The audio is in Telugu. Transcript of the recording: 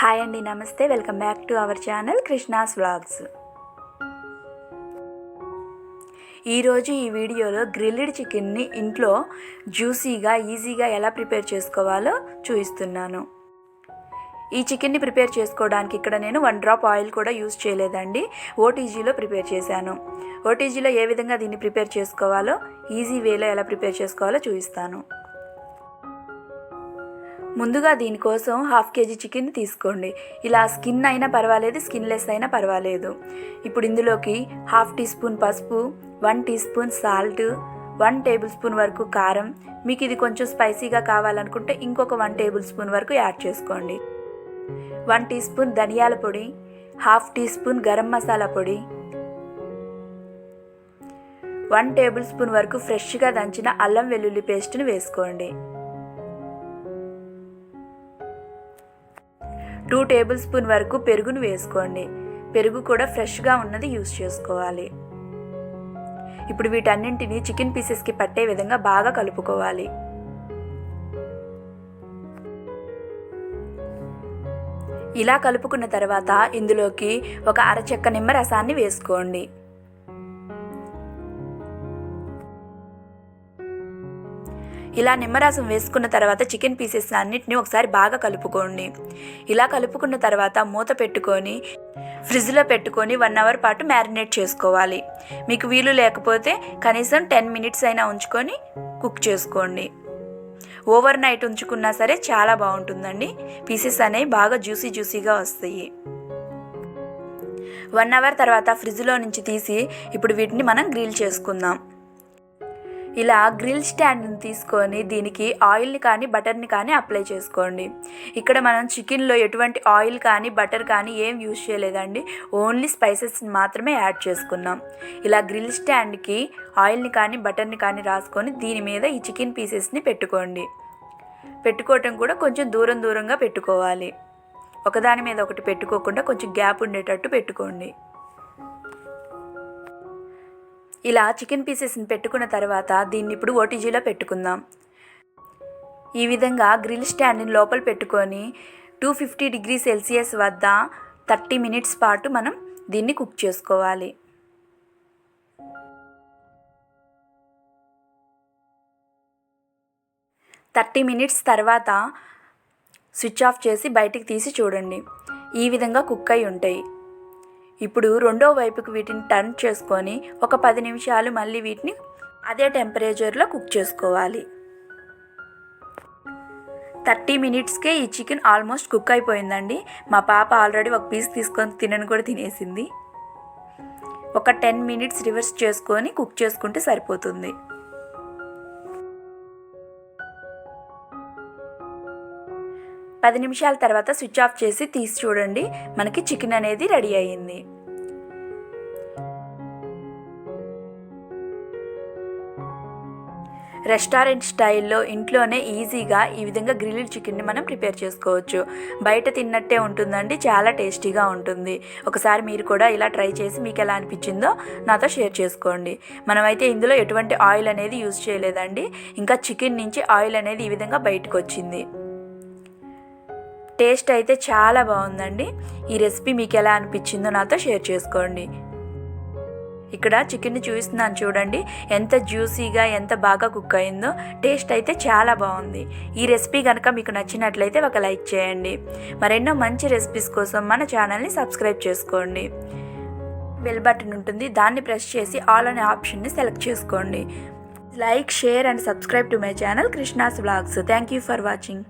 హాయ్ అండి నమస్తే. Welcome back to our channel Krishna's vlogs. ఈరోజు ఈ వీడియోలో గ్రిల్డ్ చికెన్ని ఇంట్లో జ్యూసీగా ఈజీగా ఎలా ప్రిపేర్ చేసుకోవాలో చూపిస్తున్నాను. ఈ చికెన్ని ప్రిపేర్ చేసుకోవడానికి ఇక్కడ నేను వన్ డ్రాప్ ఆయిల్ కూడా యూజ్ చేయలేదండి. ఓటీజీలో ప్రిపేర్ చేశాను. ఓటీజీలో ఏ విధంగా దీన్ని ప్రిపేర్ చేసుకోవాలో ఈజీ వేలో ఎలా ప్రిపేర్ చేసుకోవాలో చూపిస్తాను. ముందుగా దీనికోసం హాఫ్ కేజీ చికెన్ తీసుకోండి. ఇలా స్కిన్ అయినా పర్వాలేదు స్కిన్లెస్ అయినా పర్వాలేదు. ఇప్పుడు ఇందులోకి హాఫ్ టీ స్పూన్ పసుపు one teaspoon salt one tablespoon వరకు కారం. మీకు ఇది కొంచెం స్పైసీగా కావాలనుకుంటే ఇంకొక వన్ టేబుల్ స్పూన్ వరకు యాడ్ చేసుకోండి. వన్ టీ స్పూన్ ధనియాల పొడి half teaspoon garam masala పొడి వన్ టేబుల్ స్పూన్ వరకు ఫ్రెష్గా దంచిన అల్లం వెల్లుల్లి పేస్ట్ని వేసుకోండి. టూ టేబుల్ స్పూన్ వరకు పెరుగును వేసుకోండి. పెరుగు కూడా ఫ్రెష్గా ఉన్నది యూస్ చేసుకోవాలి. ఇప్పుడు వీటన్నింటిని చికెన్ పీసెస్కి పట్టే విధంగా బాగా కలుపుకోవాలి. ఇలా కలుపుకున్న తర్వాత ఇందులోకి ఒక అరచెక్క నిమ్మ రసాన్ని వేసుకోండి. ఇలా నిమ్మరసం వేసుకున్న తర్వాత చికెన్ పీసెస్ అన్నిటిని ఒకసారి బాగా కలుపుకోండి. ఇలా కలుపుకున్న తర్వాత మూత పెట్టుకొని ఫ్రిడ్జ్లో పెట్టుకొని వన్ అవర్ పాటు మ్యారినేట్ చేసుకోవాలి. మీకు వీలు లేకపోతే కనీసం టెన్ మినిట్స్ అయినా ఉంచుకొని కుక్ చేసుకోండి. ఓవర్ నైట్ ఉంచుకున్నా సరే చాలా బాగుంటుందండి. పీసెస్ అనేవి బాగా జ్యూసీ జ్యూసీగా వస్తాయి. వన్ అవర్ తర్వాత ఫ్రిడ్జ్లో నుంచి తీసి ఇప్పుడు వీటిని మనం గ్రిల్ చేసుకుందాం. ఇలా గ్రిల్ స్టాండ్ని తీసుకొని దీనికి ఆయిల్ని కానీ బటర్ని కానీ అప్లై చేసుకోండి. ఇక్కడ మనం చికెన్లో ఎటువంటి ఆయిల్ కానీ బటర్ కానీ ఏం యూజ్ చేయలేదండి. ఓన్లీ స్పైసెస్ని మాత్రమే యాడ్ చేసుకున్నాం. ఇలా గ్రిల్ స్టాండ్కి ఆయిల్ని కానీ బటర్ని కానీ రాసుకొని దీని మీద ఈ చికెన్ పీసెస్ని పెట్టుకోండి. పెట్టుకోవటం కూడా కొంచెం దూరం దూరంగా పెట్టుకోవాలి. ఒకదాని మీద ఒకటి పెట్టుకోకుండా కొంచెం గ్యాప్ ఉండేటట్టు పెట్టుకోండి. ఇలా చికెన్ పీసెస్ని పెట్టుకున్న తర్వాత దీన్ని ఇప్పుడు ఓటీజీలో పెట్టుకుందాం. ఈ విధంగా గ్రిల్ స్టాండ్ని లోపల పెట్టుకొని టూ ఫిఫ్టీ డిగ్రీ సెల్సియస్ వద్ద థర్టీ మినిట్స్ పాటు మనం దీన్ని కుక్ చేసుకోవాలి. థర్టీ మినిట్స్ తర్వాత స్విచ్ ఆఫ్ చేసి బయటికి తీసి చూడండి. ఈ విధంగా కుక్ అయి ఉంటాయి. ఇప్పుడు రెండో వైపుకి వీటిని టర్న్ చేసుకొని ఒక పది నిమిషాలు మళ్ళీ వీటిని అదే టెంపరేచర్లో కుక్ చేసుకోవాలి. థర్టీ మినిట్స్కే ఈ చికెన్ ఆల్మోస్ట్ కుక్ అయిపోయిందండి. మా పాప ఆల్రెడీ ఒక పీస్ తీసుకొని తినని కూడా తినేసింది. ఒక టెన్ మినిట్స్ రివర్స్ చేసుకొని కుక్ చేసుకుంటే సరిపోతుంది. పది నిమిషాల తర్వాత స్విచ్ ఆఫ్ చేసి తీసి చూడండి. మనకి చికెన్ అనేది రెడీ అయ్యింది. రెస్టారెంట్ స్టైల్లో ఇంట్లోనే ఈజీగా ఈ విధంగా గ్రిల్డ్ చికెన్ని మనం ప్రిపేర్ చేసుకోవచ్చు. బయట తిన్నట్టే ఉంటుందండి చాలా టేస్టీగా ఉంటుంది. ఒకసారి మీరు కూడా ఇలా ట్రై చేసి మీకు ఎలా అనిపించిందో నాతో షేర్ చేసుకోండి. మనమైతే ఇందులో ఎటువంటి ఆయిల్ అనేది యూజ్ చేయలేదండి. ఇంకా చికెన్ నుంచి ఆయిల్ అనేది ఈ విధంగా బయటకు వచ్చింది టేస్ట్ అయితే చాలా బాగుందండి. ఈ రెసిపీ మీకు ఎలా అనిపించిందో నాతో షేర్ చేసుకోండి. ఇక్కడ చికెన్ని చూపిస్తున్నాను చూడండి. ఎంత జ్యూసీగా ఎంత బాగా కుక్ అయిందో టేస్ట్ అయితే చాలా బాగుంది. ఈ రెసిపీ కనుక మీకు నచ్చినట్లయితే ఒక లైక్ చేయండి. మరెన్నో మంచి రెసిపీస్ కోసం మన ఛానల్ని సబ్స్క్రైబ్ చేసుకోండి. బెల్ బటన్ ఉంటుంది. దాన్ని ప్రెస్ చేసి ఆల్ అనే ఆప్షన్ని సెలెక్ట్ చేసుకోండి. Like share and subscribe to my channel Krishna's vlogs. Thank you for watching.